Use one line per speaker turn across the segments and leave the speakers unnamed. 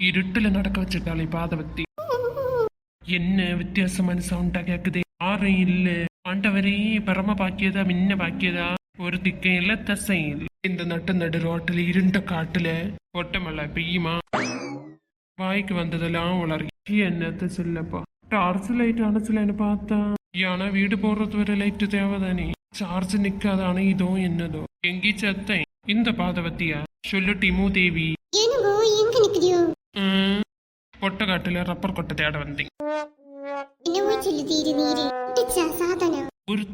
இருட்டில் நடக்க வச்சிருக்காளே பாதவத்தி என்ன வித்தியாசமான சவுண்டா கேக்குது. யாரும் இல்ல. ஆண்டவரே பரம பாக்கியதா மின்ன பாக்கியதா? ஒரு திக்கம் இல்ல தசை இந்த நட்டு நடு ரோட்டில் இருண்ட காட்டுல ஒட்டமல்ல பெய்யுமா? வாய்க்கு வந்ததெல்லாம் உலர்கி. என்னத்த சொல்லப்பா? டார்ச் லைட் அணைச்சலன்னு பார்த்தா? ஏன்னா வீடு போடுறது வரை லைட் தேவைதானே? சார்ஜ் நிக்காதானே இதோ என்னதோ. எங்கி சத்தை இந்த பாதவத்தியா சொல்லு டிமு தேவி.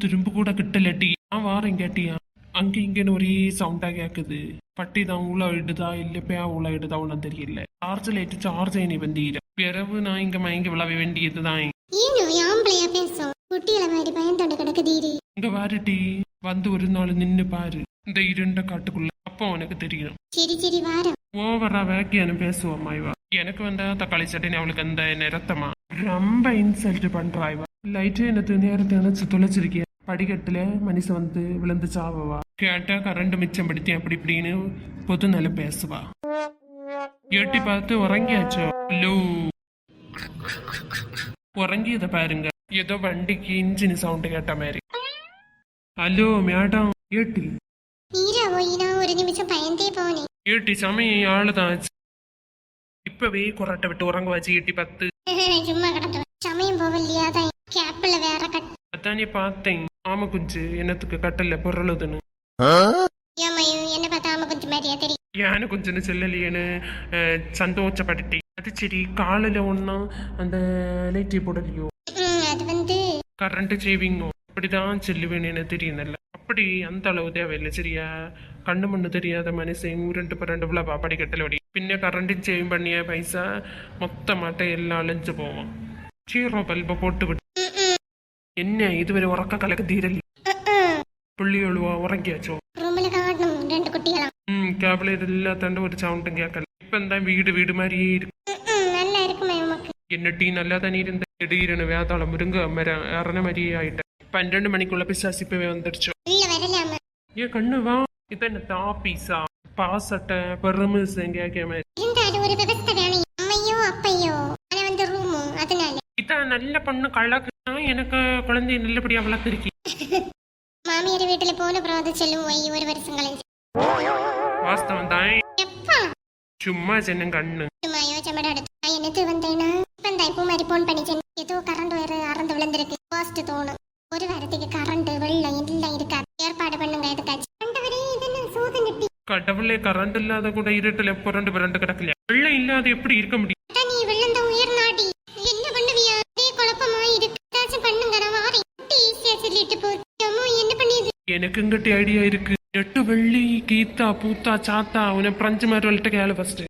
திரும்ப கூட கிட்டலட்டி நான் வாரேன் கேட்டியா? அங்க இங்கன்னு ஒரே சவுண்டா கேக்குது. பட்டி தான் உள்ள இடுதா இல்ல பே உள்ள இடுதா ஒன்றும் தெரியல சார்ஜ் லைட் சார்ஜ் இனி வந்தீர. பிறகு நான் இங்க மயங்கி விழாவ வேண்டியதுதான்.
ஏனோ ஆம்பளையா பேசும் குட்டிகளை மாதிரி பயந்தோண்டு கிடக்கு தீரு.
இங்க வாருடி வந்து ஒரு நாள் நின்னு பாரு. இந்த இருண்ட காட்டுக்குள்ள. அப்போ உனக்கு தெரியும்.
சரி சரி வாரம்
ஓவரா வேக்கியானு பேசுவோம்மா இவ. எனக்கு வந்தா தக்காளி சட்னி அவளுக்கு அந்த நிறத்தமா. ரொம்ப இன்சல்ட் பண்றா இவ. லைட்டு எனக்கு நேரத்தை நினைச்சு தொலைச்சிருக்கிய? படிக்கட்டுல மனுஷன் வந்து விழுந்து சாவவா? கேட்டா கரண்ட் மிச்சம் படுத்தி அப்படி இப்படின்னு பொது நில பேசுவா. எட்டி பார்த்து உறங்கியாச்சோ? ஹலோ உறங்கியத பாருங்க. ஏதோ வண்டிக்கு இன்ஜின் சவுண்ட் கேட்ட மாதிரி. ஹலோ மேடம் ஏட்டி.
நீரா பயந்தே போனேன்.
ஏட்டி சமயம் ஆளுதான். இப்பவே குரட்டை விட்டு உறங்க வச்சு பத்து.
சும்மா கிடந்தவன் சமயம் போவலையா தான் கேப்ல வேற கட்
அதானே பார்த்தேன். ஆமா குஞ்சு என்னத்துக்கு கட்டல பொருளுதுன்னு.
ஏமாயும் என்ன பார்த்தா ஆமா கொஞ்சம் மாதிரியா தெரியும்?
யானை குஞ்சுன்னு செல்லலையேன்னு சந்தோஷப்பட்டுட்டேன். அது சரி காலையில ஒன்னா அந்த லைட்டி போடலையோ?
அது வந்து
கரண்ட் சேவிங்கோ. அப்படிதான் செல்லுவேன்னு எனக்கு தெரியுதுல்ல. அப்படி அந்த அளவு தேவையில்லை சரியா கண்ணு மண்ணு தெரியாத மனுஷன் ரெண்டு பரண்டு விழா படிக்கட்டல ஓடி பின்ன கரண்ட்டும் சேவிங் பண்ணிய பைசா மொத்தமாட்ட எல்லாம் அழிஞ்சு போவோம் சீரோ பல்பை போட்டு விட்டு
ம், ம்,
என்ன இதுவரை உறக்க கலக்க தீரலி
ம், ம்.
புள்ளி எழுவா உறங்கியாச்சோ
റൂമിൽ കാണണം രണ്ട് കുട്ടികളാ
ம் கேபிள் எல்லாத்தாண்டும் ஒரு சவுண்டும் கேட்கல இப்ப தான் வீடு வீடு மாதிரியே இருக்கு
ഉം, ഉം, നല്ല இருக்குமே உமக்கு
என்ன டீ நல்லா தானே இருந்த பன்னெண்டு மணிக்குள்ள பிசாசு இப்பவே வந்துருச்சோ. ஏன் கண்ணு வா. இதென்ன தாப்பீஸா பாசட்டை
ரூமு அதனால.
இதான் நல்ல பொண்ணு கழகு எனக்கு குழந்தைய நல்லபடியா வளர்த்துருக்கி.
மாமியார் வீட்டுல போன அப்புறம் அது செல்லும் போய் ஒரு வருஷம் கழிஞ்சு
வாஸ்தவம் தான். சும்மா சின்ன கண்ணு.
சும்மா எடுத்து நான் என்னத்து வந்தேன்னா இப்ப இந்த இப்போ மாதிரி போன் பண்ணிச்சேன் ஏதோ கரண்ட் வேற அறந்து விழுந்திருக்கு. பாஸ்ட் தோணும். ஒரு வாரத்துக்கு கரண்ட் வெள்ளம் எல்லாம் இருக்கா ஏற்பாடு பண்ணுங்க எதுக்காச்சும் ஆண்டவரே இதென்ன சூது நட்டி
கடவுளே கரண்ட் இல்லாத கூட இருட்டுல புரண்டு புரண்டு கிடக்கல வெள்ளம் இல்லாத எப்படி இருக்க முடியும்
அட்டா, நீ விழுந்த உயிர் நாடி என்ன பண்ணுவியா அதே குழப்பமா இருக்கு ஏதாச்சும் பண்ணுங்க நான் ஈஸியா சொல்லிட்டு போ அம்மா என்ன பண்ணியது
எனக்கு இங்கிட்ட ஐடியா இருக்கு எட்டு வெள்ளி கீத்தா பூத்தா சாத்தா உன பிரஞ்சு மாதிரி வள்ளிட்ட கேளு ஃபர்ஸ்ட்